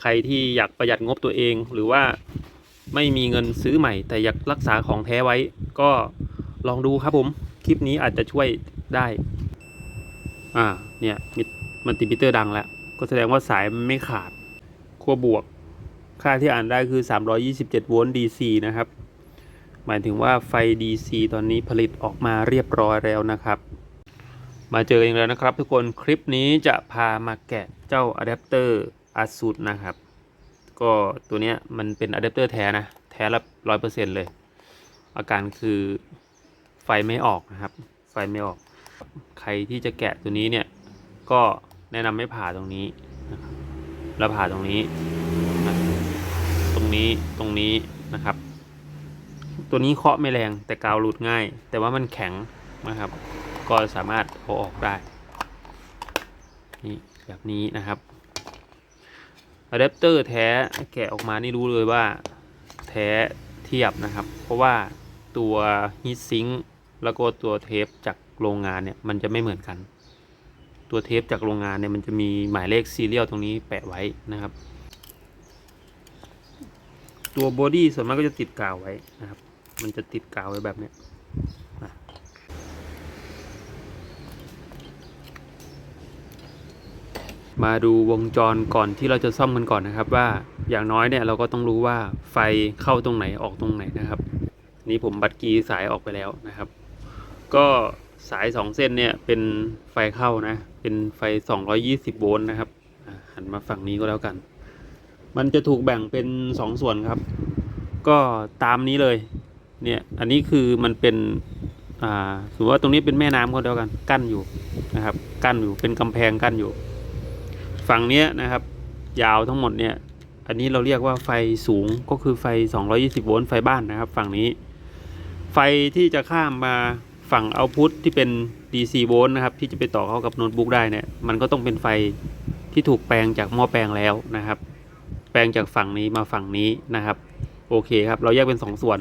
ใครที่อยากประหยัดงบตัวเอง หรือว่าไม่มีเงินซื้อใหม่ แต่อยากรักษาของแท้ไว้ ก็ลองดูครับผม คลิปนี้อาจจะช่วยได้ อ่า เนี่ยมันติมิเตอร์ดังแล้ว ก็แสดงว่าสายมันไม่ขาดขั้วบวก ค่าที่อ่านได้คือ 327 โวลต์ DC นะครับ หมายถึงว่าไฟ DC ตอนนี้ผลิตออกมาเรียบร้อยแล้วนะครับมาเจอกันแล้วนะครับทุกคนคลิปนี้จะพามาแกะเจ้าอะแดปเตอร์ อาซูดนะครับ ก็ตัวเนี้ยมันเป็นอะแดปเตอร์แท้นะ แท้ละร้อยเปอร์เซ็นต์เลย อาการคือไฟไม่ออกนะครับ ไฟไม่ออก ใครที่จะแกะตัวนี้เนี่ย ก็แนะนำไม่ผ่าตรงนี้นะครับแล้วผ่าตรงนี้นะตรงนี้ตรงนี้นะครับ ตัวนี้เคาะไม่แรงแต่กาวหลุดง่าย แต่ว่ามันแข็งนะครับ ก็สามารถเอาออกได้นี่แบบนี้นะครับ อะแดปเตอร์แท้แกะออกมานี่รู้เลยว่าแท้เทียบนะครับ เพราะว่าตัวฮีทซิงค์แล้วก็ตัวเทปจากโรงงานเนี่ยมันจะไม่เหมือนกัน ตัวเทปจากโรงงานเนี่ยมันจะมีหมายเลขซีเรียลตรงนี้แปะไว้นะครับ ตัวบอดี้ส่วนมากก็จะติดกาวไว้นะครับ มันจะติดกาวไว้แบบเนี้ยนะ มาดูวงจรก่อนที่เราจะซ่อมกันก่อนนะครับ ว่าอย่างน้อยเนี่ยเราก็ต้องรู้ว่าไฟเข้าตรงไหนออกตรงไหนนะครับนี่ผมบัดกีสายออกไปแล้วนะครับ ก็สาย 2 เส้นเนี่ยเป็นไฟเข้านะ เป็นไฟ 220 โวลต์นะครับหันมาฝั่งนี้ก็แล้วกัน มันจะถูกแบ่งเป็น 2 ส่วนครับ ก็ตามนี้เลยเนี่ยอันนี้คือมันเป็นอ่าสมมติว่าตรงนี้เป็นแม่น้ำก็แล้วกันกั้นอยู่นะครับ กั้นอยู่เป็นกำแพงกั้นอยู่ ฝั่งเนี้ยนะครับ ยาวทั้งหมดเนี่ย อันนี้เราเรียกว่าไฟสูงก็คือไฟ 220 โวลต์ไฟบ้านนะครับ ฝั่งนี้ ไฟที่จะข้ามมาฝั่งเอาพุทที่เป็น DC โวลต์นะครับ ที่จะไปต่อเข้ากับโน้ตบุ๊กได้เนี่ย มันก็ต้องเป็นไฟที่ถูกแปลงจากหม้อแปลงแล้วนะครับ แปลงจากฝั่งนี้มาฝั่งนี้นะครับ โอเคครับ เราแยกเป็นสองส่วน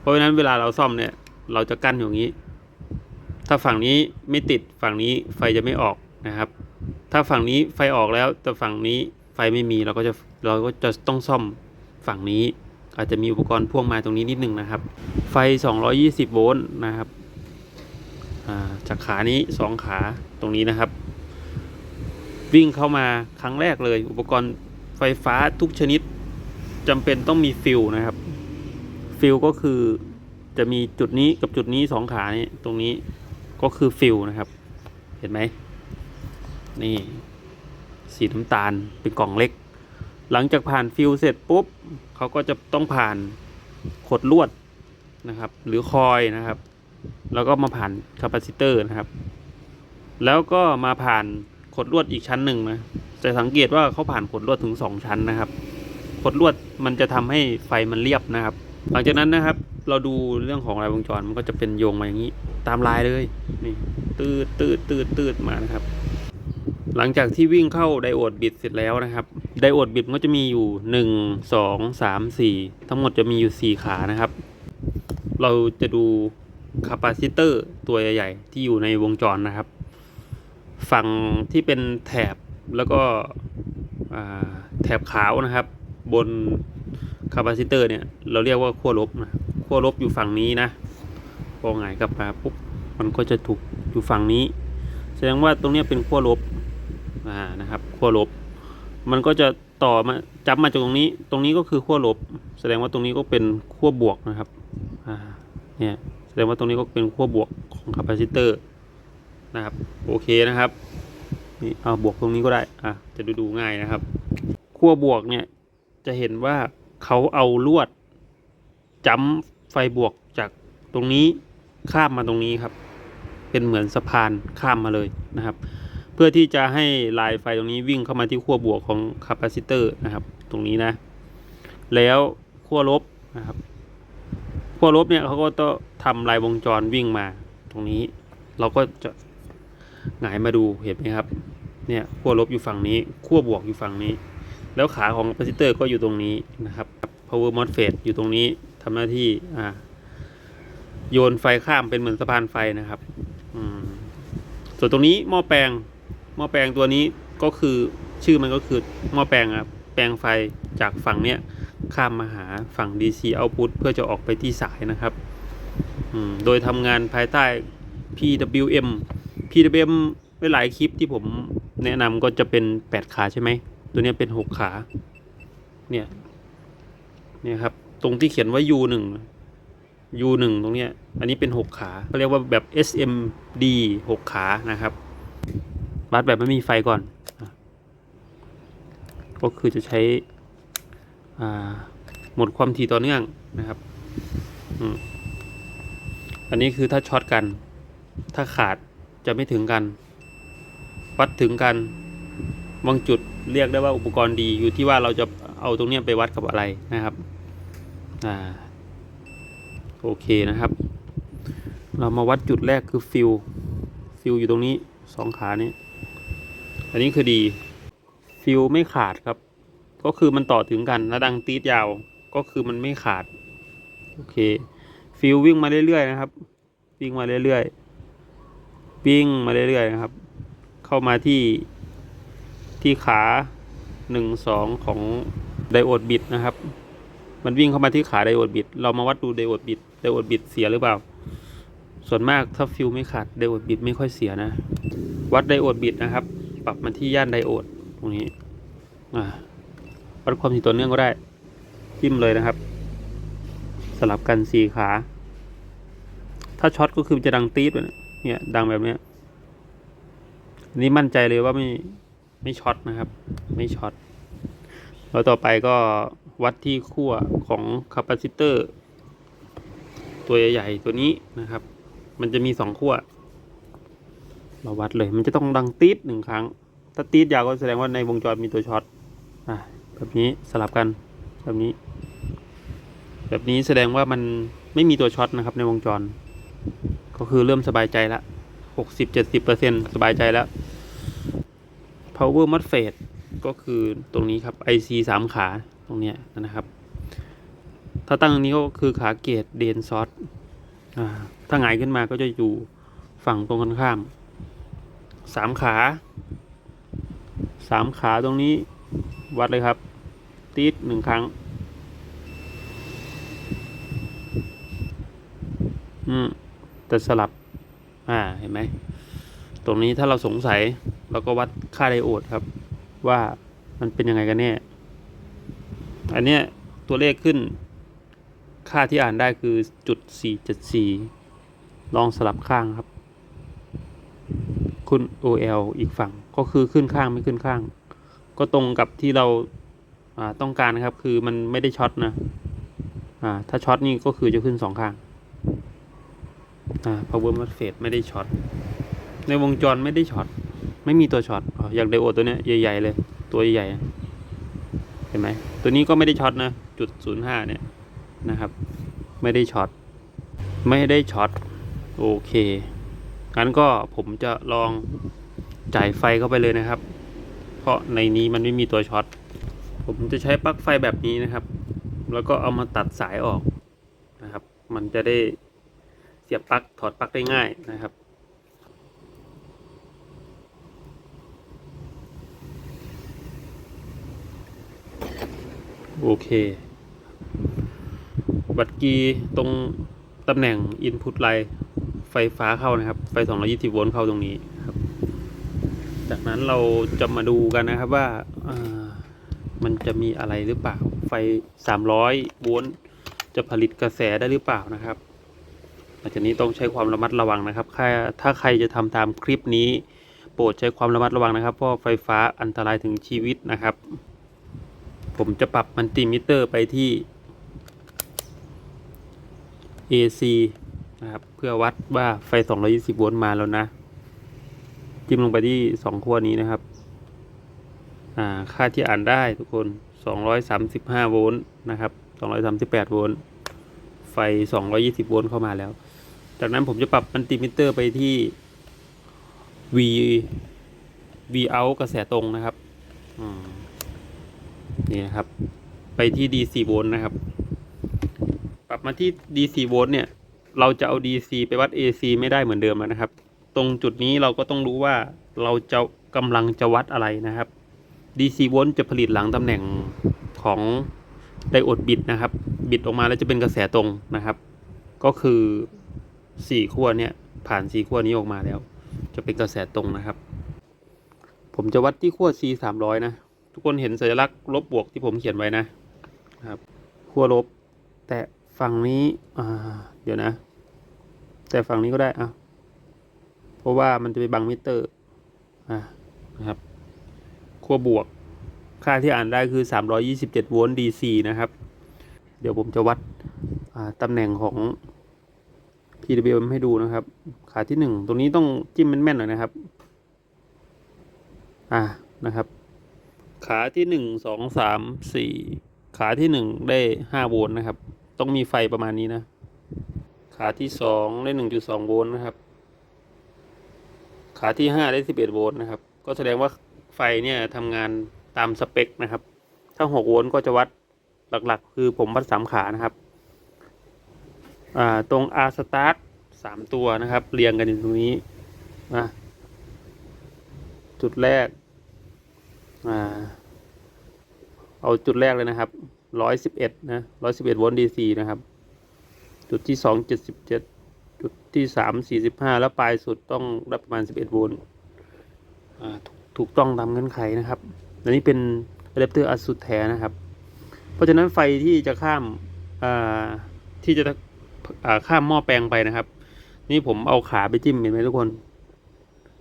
เพราะฉะนั้นเวลาเราซ่อมเนี่ย เราจะกั้นอย่างนี้ ถ้าฝั่งนี้ไม่ติดฝั่งนี้ไฟจะไม่ออกนะครับ ถ้าฝั่งนี้ไฟออกแล้ว แต่ฝั่งนี้ไฟไม่มีเราก็จะเราก็จะต้องซ่อมฝั่งนี้ อาจจะมีอุปกรณ์พ่วงมาตรงนี้นิดนึงนะครับ ไฟ 220 โวลต์นะครับจากขานี้ 2 ขาตรงนี้นะครับ วิ่งเข้ามาครั้งแรกเลย อุปกรณ์ไฟฟ้าทุกชนิดจำเป็นต้องมีฟิลนะครับ ฟิลก็คือจะมีจุดนี้กับจุดนี้สองขานี้ตรงนี้ก็คือฟิลนะครับ เห็นไหม นี่ สีน้ำตาลเป็นกล่องเล็ก หลังจากผ่านฟิลเสร็จปุ๊บเขาก็จะต้องผ่านขดลวดนะครับ หรือคอยนะครับ แล้วก็มาผ่านคาปาซิเตอร์นะครับ แล้วก็มาผ่านขดลวดอีกชั้นหนึ่งนะจะสังเกตว่าเขาผ่านขดลวดถึงสองชั้นนะครับขดลวดมันจะทำให้ไฟมันเรียบนะครับ หลังจากนั้นนะครับ เราดูเรื่องของลายวงจรมันก็จะเป็นโยงมาอย่างนี้ ตามลายเลย นี่ ตืดตืดตืดตืดมานะครับ หลังจากที่วิ่งเข้าไดโอดบิดเสร็จแล้วนะครับ ไดโอดบิดก็จะมีอยู่หนึ่งสองสามสี่ทั้งหมดจะมีอยู่สี่ขานะครับ เราจะดูคาปาซิเตอร์ตัวใหญ่ๆ ที่อยู่ในวงจรนะครับ ฝั่งที่เป็นแถบแล้วก็แถบขาวนะครับ บนคาปาซิเตอร์เนี่ยเราเรียกว่าขั้วลบนะขั้วลบอยู่ฝั่งนี้นะพอหงายกลับมาปุ๊บมันก็จะถูกอยู่ฝั่งนี้ แสดงว่าตรงนี้เป็นขั้วลบ อ่านะครับขั้วลบ มันก็จะต่อมาจับมาจากตรงนี้ ตรงนี้ก็คือขั้วลบ แสดงว่าตรงนี้ก็เป็นขั้วบวกนะครับอ่าเนี่ยแสดงว่าตรงนี้ก็เป็นขั้วบวกของคาปาซิเตอร์นะครับโอเคนะครับนี่เอาบวกตรงนี้ก็ได้อะจะดูดูง่ายนะครับขั้วบวกเนี่ยจะเห็นว่าเขาเอาลวดจ้ำไฟบวกจากตรงนี้ข้ามมาตรงนี้ครับ เป็นเหมือนสะพานข้ามมาเลยนะครับ พื่อที่จะให้ลายไฟตรงนี้วิ่งเข้ามาที่ขั้วบวกของคาปาซิเตอร์นะครับ ตรงนี้นะ แล้วขั้วลบนะครับขั้วลบเนี่ยเขาก็ต้องทำลายวงจรวิ่งมา ตรงนี้ เราก็จะหงายมาดูเห็นไหมครับ เนี่ยขั้วลบอยู่ฝั่งนี้ขั้วบวกอยู่ฝั่งนี้ แล้วขาของคาปาซิเตอร์ก็อยู่ตรงนี้นะครับ power MOSFET อยู่ตรงนี้ทำหน้าที่อ่าโยนไฟข้ามเป็นเหมือนสะพานไฟนะครับ ส่วนตรงนี้หม้อแปลง หม้อแปลงตัวนี้ก็คือชื่อมันก็คือหม้อแปลงครับแปลงไฟจากฝั่งเนี้ยข้ามมาหาฝั่ง DC output เพื่อจะออกไปที่สายนะครับโดยทำงานภายใต้ PWM PWM หลายคลิปที่ผมแนะนำก็จะเป็น 8 ขาใช่ไหม ตัวนี้เป็น 6 ขา เนี่ย เนี่ยครับ ตรงที่เขียนว่า U1 U1 ตรงเนี้ย อันนี้เป็น 6 ขาเขาเรียกว่าแบบ SMD 6 ขานะครับ วัดแบบไม่มีไฟก่อน ก็คือจะใช้อ่าหมดความถี่ต่อเนื่องนะครับอันนี้คือถ้าช็อตกัน ถ้าขาดจะไม่ถึงกัน วัดถึงกันบางจุดเรียกได้ว่าอุปกรณ์ดีอยู่ที่ว่าเราจะเอาตรงนี้ไปวัดกับอะไรนะครับอ่าโอเคนะครับ เรามาวัดจุดแรกคือฟิลฟิลอยู่ตรงนี้สองขานี้ อันนี้คือดีฟิลไม่ขาดครับ ก็คือมันต่อถึงกันแล้วดังตีดยาวก็คือมันไม่ขาด โอเค ฟิลวิ่งมาเรื่อยๆนะครับ วิ่งมาเรื่อยๆวิ่งมาเรื่อยๆนะครับ เข้ามาที่ที่ขาหนึ่งสองของไดโอดบิดนะครับ มันวิ่งเข้ามาที่ขาไดโอดบิด เรามาวัดดูไดโอดบิดไดโอดบิดเสียหรือเปล่า ส่วนมากถ้าฟิลไม่ขาดไดโอดบิดไม่ค่อยเสียนะ วัดไดโอดบิดนะครับ ปรับมาที่ย่านไดโอดตรงนี้อ่าวัดความถี่ต่อเนื่องก็ได้จิ้มเลยนะครับ สลับกันสี่ขา ถ้าช็อตก็คือจะดังตี๊ดเนี่ยดังแบบเนี้ยนนี้มั่นใจเลยว่าไม่ไม่ช็อตนะครับ ไม่ช็อตแล้วต่อไปก็วัดที่ขั้วของคาปาซิเตอร์ ตัวใหญ่ๆตัวนี้นะครับ มันจะมีสองขั้ว เราวัดเลย มันจะต้องดังตีดหนึ่งครั้ง ถ้าตีดยาวก็แสดงว่าในวงจรมีตัวช็อตอะแบบนี้สลับกันแบบนี้ แบบนี้แสดงว่ามันไม่มีตัวช็อตนะครับในวงจร ก็คือเริ่มสบายใจละหกสิบเจ็ดสิบเปอร์เซ็นสบายใจแล้ว power MOSFET ก็คือตรงนี้ครับ IC สามขาตรงเนี้ยนะครับ ถ้าตั้งตรงนี้ก็คือขาเกตเดนซอสอ่าถ้าหงายขึ้นมาก็จะอยู่ฝั่งตรงกันข้าม สามขาสามขาตรงนี้วัดเลยครับ ตีดหนึ่งครั้ง อืมแต่สลับ อ่าเห็นไหม ตรงนี้ถ้าเราสงสัยเราก็วัดค่าไดโอดครับ ว่ามันเป็นยังไงกันแน่ อันเนี้ยตัวเลขขึ้น ค่าที่อ่านได้คือจุดสี่เจ็ดสี่ลองสลับข้างครับ คุณ OL อีกฝั่งก็คือขึ้นข้างไม่ขึ้นข้าง ก็ตรงกับที่เราต้องการนะครับ คือมันไม่ได้ช็อตนะถ้าช็อตนี่ก็คือจะขึ้นสองข้างอ่า power MOSFET ไม่ได้ช็อตในวงจรไม่ได้ช็อตไม่มีตัวช็อตอย่างไดโอดตัวเนี้ยใหญ่ๆเลย ตัวใหญ่เห็นไหมตัวนี้ก็ไม่ได้ช็อตนะจุดศูนย์ห้าเนี่ยนะครับ ไม่ได้ช็อตไม่ได้ช็อตโอเค งั้นก็ผมจะลองจ่ายไฟเข้าไปเลยนะครับ เพราะในนี้มันไม่มีตัวช็อต ผมจะใช้ปลั๊กไฟแบบนี้นะครับ แล้วก็เอามาตัดสายออกนะครับ มันจะได้เสียบปลั๊กถอดปลั๊กได้ง่ายนะครับโอเควัดกีตรงตำแหน่ง Input ไลน์ ไฟฟ้าเข้านะครับ ไฟ 220 โวลต์เข้าตรงนี้ครับ จากนั้นเราจะมาดูกันนะครับว่าามันจะมีอะไรหรือเปล่า ไฟ 300 โวลต์จะผลิตกระแสได้หรือเปล่านะครับหลังจากนี้ต้องใช้ความระมัดระวังนะครับถ้าใครจะทำตามคลิปนี้ โปรดใช้ความระมัดระวังนะครับ เพราะไฟฟ้าอันตรายถึงชีวิตนะครับ ผมจะปรับมัลติมิเตอร์ไปที่ AC นะครับเพื่อวัดว่าไฟ 220 โวลต์มาแล้วนะ จิ้มลงไปที่ 2 ขั้วนี้นะครับ อ่า ค่าที่อ่านได้ทุกคน 235 โวลต์นะครับ 238 โวลต์ ไฟ 220 โวลต์เข้ามาแล้ว จากนั้นผมจะปรับมัลติมิเตอร์ไปที่ V V out กระแสตรงนะครับนี่นะครับ ไปที่ DC โวลต์นะครับ ปรับมาที่ DC โวลต์เนี่ย เราจะเอา DC ไปวัด AC ไม่ได้เหมือนเดิมแล้วนะครับ ตรงจุดนี้เราก็ต้องรู้ว่าเราจะกำลังจะวัดอะไรนะครับ DC โวลต์จะผลิตหลังตำแหน่งของไดโอดบิดนะครับ บิดออกมาแล้วจะเป็นกระแสตรงนะครับ ก็คือสี่ขั้วเนี่ยผ่านสี่ขั้วนี้ออกมาแล้ว จะเป็นกระแสตรงนะครับ ผมจะวัดที่ขั้ว C สามร้อยนะ ทุกคนเห็นสัญลักษณ์ลบบวกที่ผมเขียนไว้นะนะครับขั้วลบ แต่ ฝั่งนี้อ่าเดี๋ยวนะ แต่ฝั่งนี้ก็ได้อะเพราะว่ามันจะไปบังมิเตอร์อ่านะครับขั้วบวก ค่าที่อ่านได้คือ 327 โวลต์ DC นะครับ เดี๋ยวผมจะวัดตำแหน่งของ PWM ให้ดูนะครับ ขาที่หนึ่งตรงนี้ต้องจิ้มแม่นๆหน่อยนะครับ อ่านะครับ ขาที่หนึ่งสองสามสี่ขาที่หนึ่งได้ห้าโวลต์นะครับ ต้องมีไฟประมาณนี้นะ ขาที่สองได้หนึ่งจุดสองโวลต์นะครับ ขาที่ห้าได้สิบเอ็ดโวลต์นะครับ ก็แสดงว่าไฟเนี่ยทำงานตามสเปคนะครับ ถ้าหกโวลต์ก็จะวัดหลักๆ คือผมวัดสามขานะครับอ่าตรง R start สามตัวนะครับ เรียงกันอยู่ตรงนี้นะจุดแรก อ่า เอาจุดแรกเลยนะครับ ร้อยสิบเอ็ดนะร้อยสิบเอ็ดโวลต์ดีซีนะครับ จุดที่สองเจ็ดสิบเจ็ดจุดที่สามสี่สิบห้าแล้วปลายสุดต้องได้ประมาณสิบเอ็ดโวลต์ถูกต้องตามเงื่อนไขนะครับอันนี้เป็นอะแดปเตอร์อัดสุดแท้นะครับ เพราะฉะนั้นไฟที่จะข้ามที่จะข้ามหม้อแปลงไปนะครับ นี่ผมเอาขาไปจิ้มเห็นไหมทุกคน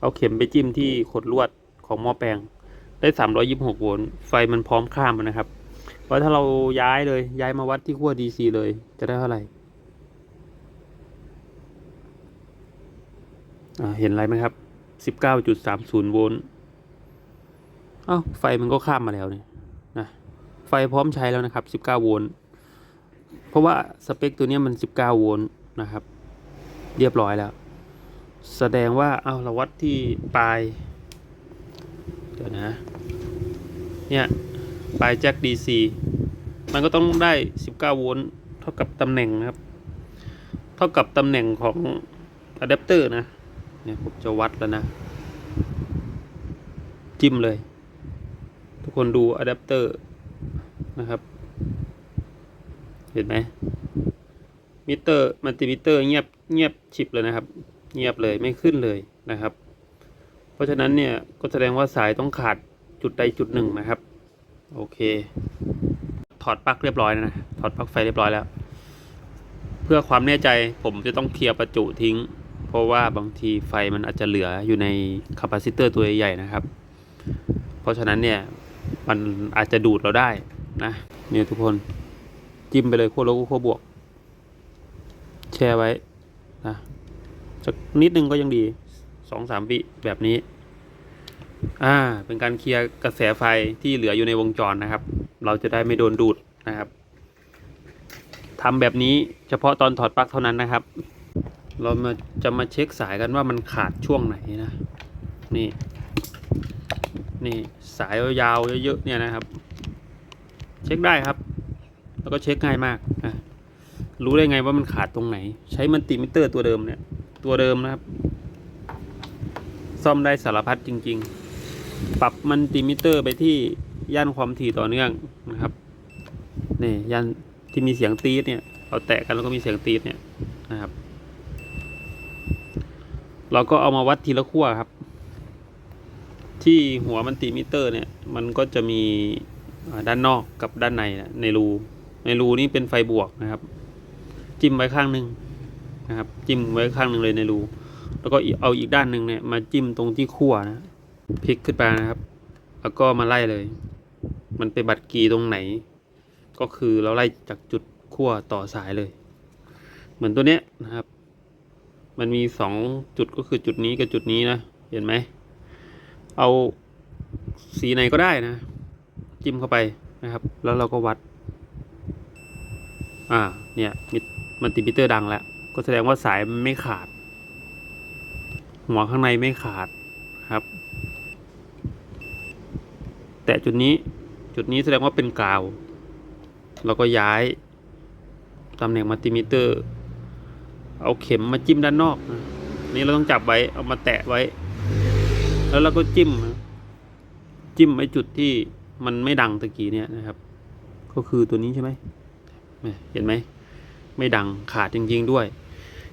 เอาเข็มไปจิ้มที่ขดลวดของหม้อแปลงได้สามร้อยิบหกโวลต์ไฟมันพร้อมข้ามนะครับ เพราะถ้าเราย้ายเลย ย้ายมาวัดที่ขั้ว DC เลย จะได้เท่าไหร่เห็นอะไรไหมครับสิบเก้าจุดสามศูนย์โวลต์เอ้าไฟมันก็ข้ามมาแล้วเนี่ยนะไฟพร้อมใช้แล้วนะครับสิบเก้าโวลต์เพราะว่าสเปคตัวนี้มันสิบเก้าโวลต์นะครับ เรียบร้อยแล้ว แสดงว่าเอาเราวัดที่ปลาย เดี๋ยวนะ เนี่ย ปลายแจ็ค DC มันก็ต้องได้ 19 โวลต์เท่ากับตำแหน่งนะครับ เท่ากับตำแหน่งของอะแดปเตอร์นะ เนี่ยผมจะวัดแล้วนะ จิ้มเลย ทุกคนดูอะแดปเตอร์นะครับ เห็นไหมมิเตอร์มัลติมิเตอร์เงียบเงียบฉิบเลยนะครับ เงียบเลยไม่ขึ้นเลยนะครับ เพราะฉะนั้นเนี่ยก็แสดงว่าสายต้องขาดจุดใดจุดหนึ่งนะครับ โอเค ถอดปลั๊กเรียบร้อยนะ ถอดปลั๊กไฟเรียบร้อยแล้ว เพื่อความแน่ใจผมจะต้องเคลียร์ประจุทิ้ง เพราะว่าบางทีไฟมันอาจจะเหลืออยู่ในคาปาซิเตอร์ตัวใหญ่ๆนะครับ เพราะฉะนั้นเนี่ยมันอาจจะดูดเราได้นะเนี่ยทุกคนจิ้มไปเลยขั้วลบกับขั้วบวก แช่ไว้นะสักนิดนึงก็ยังดีสองสามวิแบบนี้ อ่า เป็นการเคลียร์กระแสไฟที่เหลืออยู่ในวงจรนะครับ เราจะได้ไม่โดนดูดนะครับทำแบบนี้เฉพาะตอนถอดปลั๊กเท่านั้นนะครับ เรามาจะมาเช็คสายกันว่ามันขาดช่วงไหนนะ นี่ นี่สายยาวเยอะๆเนี่ยนะครับ เช็คได้ครับ แล้วก็เช็คง่ายมากอะรู้ได้ไงว่ามันขาดตรงไหน ใช้มันติมิเตอร์ตัวเดิมเนี่ย ตัวเดิมนะครับ ซ่อมได้สารพัดจริง ๆ ปรับมันติมิเตอร์ไปที่ย่านความถี่ต่อเนื่องนะครับนี่ย่านที่มีเสียงตีดเนี่ยเราแตะกันแล้วก็มีเสียงตีดเนี่ยนะครับ เราก็เอามาวัดทีละขั้วครับ ที่หัวมันติมิเตอร์เนี่ยมันก็จะมีด้านนอกกับด้านในนะในรูในรูนี่เป็นไฟบวกนะครับ จิ้มไว้ข้างหนึ่งนะครับ จิ้มไว้ข้างหนึ่งเลยในรูแล้วก็เอาอีกด้านหนึ่งเนี่ยมาจิ้มตรงที่ขั้วนะ พลิกขึ้นไปนะครับ แล้วก็มาไล่เลย มันไปบัตรกีตรงไหน ก็คือเราไล่จากจุดขั้วต่อสายเลย เหมือนตัวเนี้ยนะครับ มันมีสองจุดก็คือจุดนี้กับจุดนี้นะ เห็นไหม เอาสีไหนก็ได้นะ จิ้มเข้าไปนะครับ แล้วเราก็วัด อ่า เนี่ยม,มันติมิเตอร์ดังแล้ว ก็แสดงว่าสายไม่ขาด หัวข้างในไม่ขาดครับ แต่จุดนี้ จุดนี้แสดงว่าเป็นกาว เราก็ย้ายตำแหน่งมัลติมิเตอร์ เอาเข็มมาจิ้มด้านนอกนะนี่เราต้องจับไว้ เอามาแตะไว้ แล้วเราก็จิ้ม จิ้มไอ้จุดที่มันไม่ดังตะกี้เนี่ยนะครับ ก็คือตัวนี้ใช่ไหมเนี่ยเห็นไหม ไม่ดังขาดจริง ๆด้วย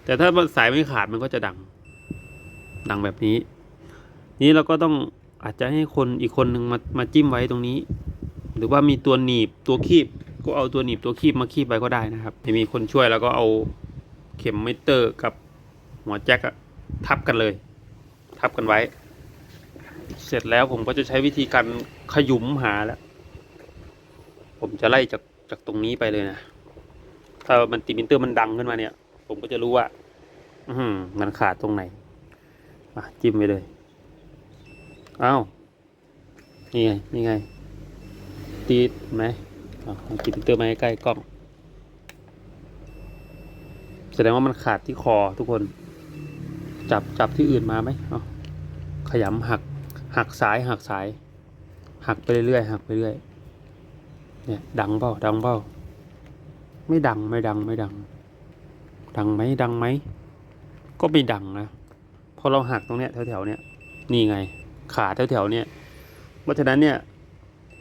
แต่ถ้าสายไม่ขาดมันก็จะดัง ดังแบบนี้ นี้เราก็ต้อง อาจจะให้คนอีกคนหนึ่งมามาจิ้มไว้ตรงนี้ หรือว่ามีตัวหนีบตัวคีบ ก็เอาตัวหนีบตัวคีบมาคีบไว้ก็ได้นะครับไม่มีคนช่วยแล้วก็เอาเข็มมิเตอร์กับหัวแจ็คทับกันเลย ทับกันไว้ เสร็จแล้วผมก็จะใช้วิธีการขยุมหาแล้วผมจะไล่จากจากตรงนี้ไปเลยนะ ถ้ามันติมิเตอร์มันดังขึ้นมาเนี่ย ผมก็จะรู้ว่า อืมันขาดตรงไหนอะจิ้มไปเลย อ้าวนี่ไงนี่ไงตีดไหมอะเอาติมิเตอร์มาใกล้กล้อง แสดงว่ามันขาดที่คอทุกคน จับจับที่อื่นมาไหมเอาขยำหัก หักสายหักสาย หักไปเรื่อยหักไปเรื่อยเนี่ยดังเปล่าดังเปล่าไม่ดังไม่ดังไม่ดัง ดังไหมดังไหมก็ไม่ดังนะพอเราหักตรงเนี้ยแถวๆเนี้ยนี่ไง ขาแถวๆเนี้ยเพราะฉะนั้นเนี่ย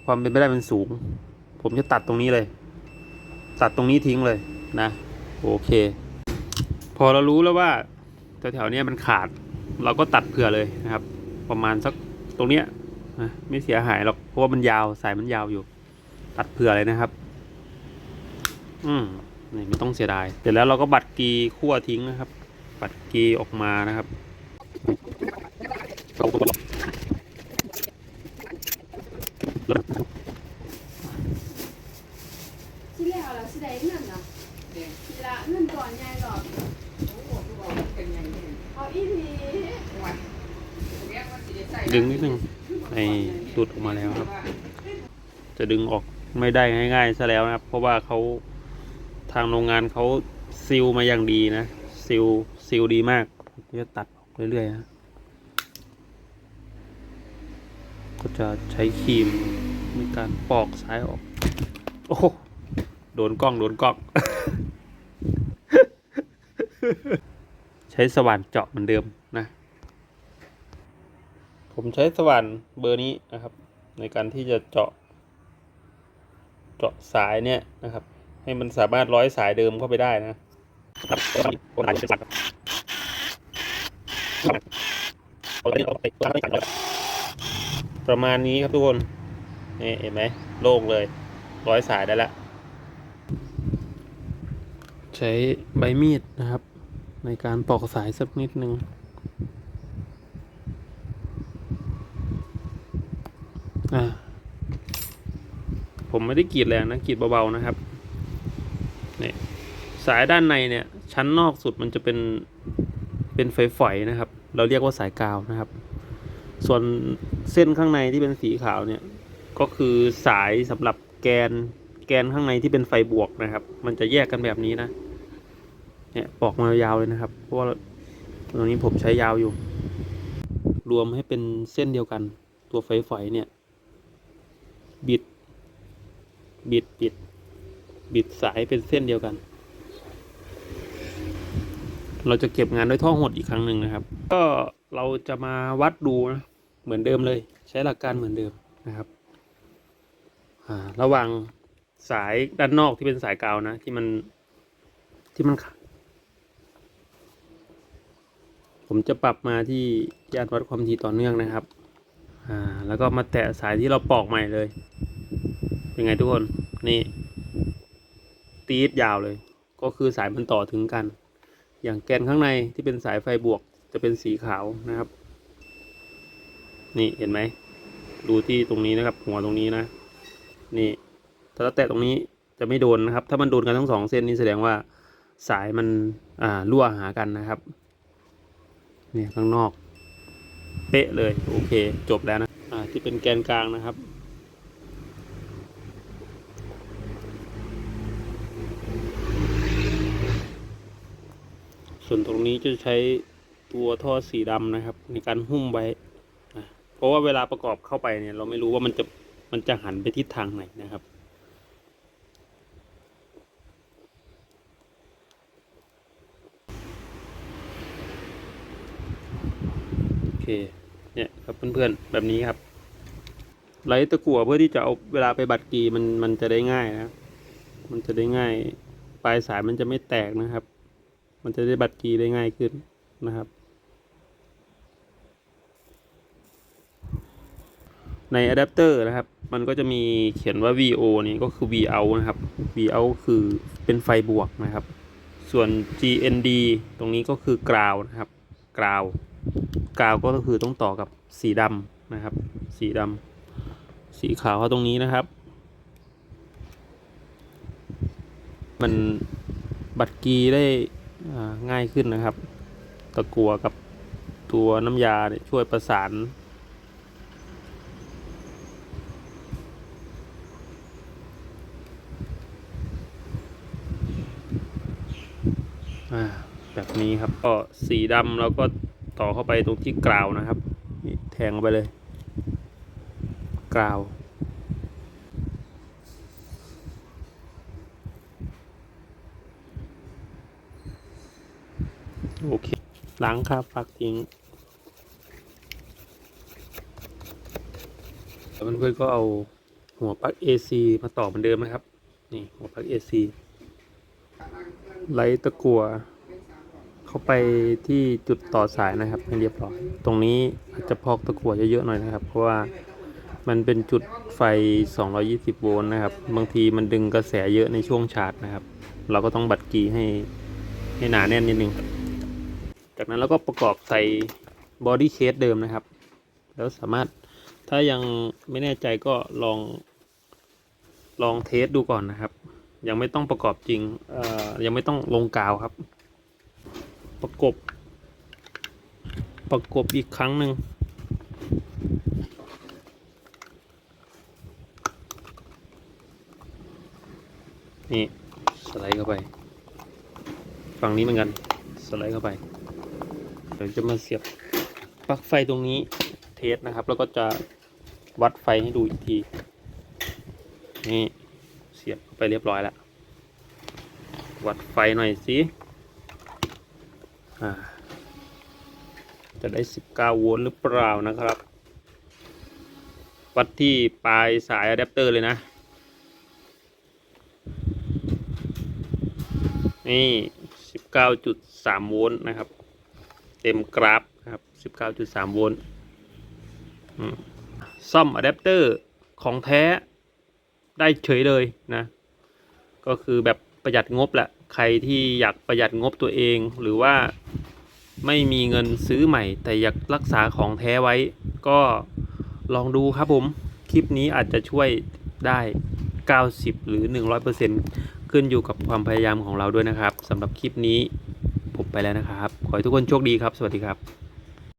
ความเป็นไปได้มันสูง ผมจะตัดตรงนี้เลย ตัดตรงนี้ทิ้งเลยนะโอเค พอเรารู้แล้วว่าแถวๆเนี้ยมันขาด เราก็ตัดเผื่อเลยนะครับ ประมาณสักตรงเนี้ยนะไม่เสียหายหรอกเพราะว่ามันยาวสายมันยาวอยู่ ตัดเผื่อเลยนะครับ อืมนี่ไม่ต้องเสียดายเสร็จแล้วเราก็บัดกีคั่วทิ้งนะครับ บัดกีออกมานะครับ ที่แล้วล่ะสิได้เงินน่ะทีละเงินก่อนใหญ่หรอกเอาอีหลี ดึงนิดนึงในตูดออกมาแล้วครับ จะดึงออกไม่ได้ง่ายๆซะแล้วนะครับ เพราะว่าเขาทางโรงงานเขาซีลมาอย่างดีนะซีลซีลดีมากจะตัดออกเรื่อยๆนะก็จะใช้ครีมในการปอกสายออก โอ้โดนกล้องโดนกล้อง ใช้สว่านเจาะเหมือนเดิมนะ ผมใช้สว่านเบอร์นี้นะครับ ในการที่จะเจาะ เจาะสายเนี่ยนะครับ ให้มันสามารถร้อยสายเดิมเข้าไปได้นะครับประมาณนี้ครับทุกคนนี่เห็นไหมโล่งเลย ร้อยสายได้แล้ว ใช้ใบมีดนะครับ ในการปอกสายสักนิดนึงอ่า ผมไม่ได้กรีดแรงนะกรีดเบาๆนะครับนี่สายด้านในเนี่ย ชั้นนอกสุดมันจะเป็นเป็นฝอยๆนะครับ เราเรียกว่าสายกาวนะครับ ส่วนเส้นข้างในที่เป็นสีขาวเนี่ย ก็คือสายสำหรับแกนแกนข้างในที่เป็นไฟบวกนะครับ มันจะแยกกันแบบนี้นะ เนี่ยปอกมายาวเลยนะครับ เพราะว่าตรงนี้ผมใช้ยาวอยู่ รวมให้เป็นเส้นเดียวกัน ตัวไฟฝอยเนี่ย บิด บิดบิด บิดสายเป็นเส้นเดียวกัน เราจะเก็บงานด้วยท่อหดอีกครั้งหนึ่งนะครับ ก็เราจะมาวัดดูนะเหมือนเดิมเลย ใช้หลักการเหมือนเดิมนะครับระหว่างสายด้านนอกที่เป็นสายกาวนะ ที่มันที่มันขาดผมจะปรับมาที่ย่านวัดความถี่ต่อเนื่องนะครับ อ่า แล้วก็มาแตะสายที่เราปอกใหม่เลย เป็นไงทุกคนนี่ตีดยาวเลย ก็คือสายมันต่อถึงกัน อย่างแกนข้างในที่เป็นสายไฟบวกจะเป็นสีขาวนะครับ นี่เห็นไหมดูที่ตรงนี้นะครับ หัวตรงนี้นะ นี่ถ้าเราแตะตรงนี้จะไม่โดนนะครับ ถ้ามันโดนกันทั้งสองเส้นนี่แสดงว่าสายมันอ่ารั่วหากันนะครับเนี่ยข้างนอก เป๊ะเลย โอเค จบแล้วนะอ่าที่เป็นแกนกลางนะครับ ส่วนตรงนี้จะใช้ตัวท่อสีดำนะครับ ในการหุ้มไว้นะเพราะว่าเวลาประกอบเข้าไปเนี่ย เราไม่รู้ว่ามันจะมันจะหันไปทิศทางไหนนะครับ โอเค เนี่ยครับเพื่อนๆ แบบนี้ครับไลท์ตะกั่วเพื่อที่จะเอาเวลาไปบัดกีมันมันจะได้ง่ายนะ มันจะได้ง่าย ปลายสายมันจะไม่แตกนะครับ มันจะได้บัดกีได้ง่ายขึ้นนะครับ ในอะแดปเตอร์นะครับ มันก็จะมีเขียนว่า VO นี่ก็คือ Vout นะครับ Vout คือเป็นไฟบวกนะครับ ส่วน GND ตรงนี้ก็คือกราวนะครับกราวกราวก็คือต้องต่อกับสีดำนะครับ สีดำสีขาวเขาตรงนี้นะครับ มันบัดกีได้ ง่ายขึ้นนะครับ ตะกัวกับตัวน้ำยาเนี่ยช่วยประสาน แบบนี้ครับ ก็สีดำแล้วก็ต่อเข้าไปตรงที่กราวนะครับ แทงไปเลย กราว โอเค ล้างคราบฟักทิ้งแล้วเพื่อนๆก็เอาหัวปลั๊ก AC มาต่อเหมือนเดิมนะครับ นี่หัวปลั๊ก AC ไลท์ตะกัวเข้าไปที่จุดต่อสายนะครับให้เรียบร้อย ตรงนี้อาจจะพอกตะกัวเยอะๆหน่อยนะครับ เพราะว่ามันเป็นจุดไฟ 220 โวลต์นะครับ บางทีมันดึงกระแสเยอะในช่วงชาร์จนะครับ เราก็ต้องบัดกีให้ให้หนาแน่นนิดนึง จากนั้นเราก็ประกอบใส่บอดี้เคสเดิมนะครับ แล้วสามารถถ้ายังไม่แน่ใจก็ลอง ลองเทสดูก่อนนะครับ ยังไม่ต้องประกอบจริงยังไม่ต้องลงกาวครับ ประกบ ประกบอีกครั้งหนึ่งนี่ สไลด์เข้าไป ฝั่งนี้เหมือนกัน สไลด์เข้าไป เดี๋ยวจะมาเสียบปลั๊กไฟตรงนี้เทสนะครับ แล้วก็จะวัดไฟให้ดูอีกที นี่เสียบไปเรียบร้อยแล้ว วัดไฟหน่อยสิจะได้ 19 โวลต์หรือเปล่านะครับ วัดที่ปลายสายอะแดปเตอร์เลยนะ นี่ 19.3 โวลต์นะครับ เต็มกราฟครับ 19.3 โวลต์ซ่อมอะแดปเตอร์ของแท้ได้เฉยเลยนะ ก็คือแบบประหยัดงบแหละ ใครที่อยากประหยัดงบตัวเอง หรือว่าไม่มีเงินซื้อใหม่ แต่อยากรักษาของแท้ไว้ ก็ลองดูครับผม คลิปนี้อาจจะช่วยได้ 90 หรือ 100%ขึ้นอยู่กับความพยายามของเราด้วยนะครับสำหรับคลิปนี้ ไปแล้วนะครับ ขอให้ทุกคนโชคดีครับ สวัสดีครับ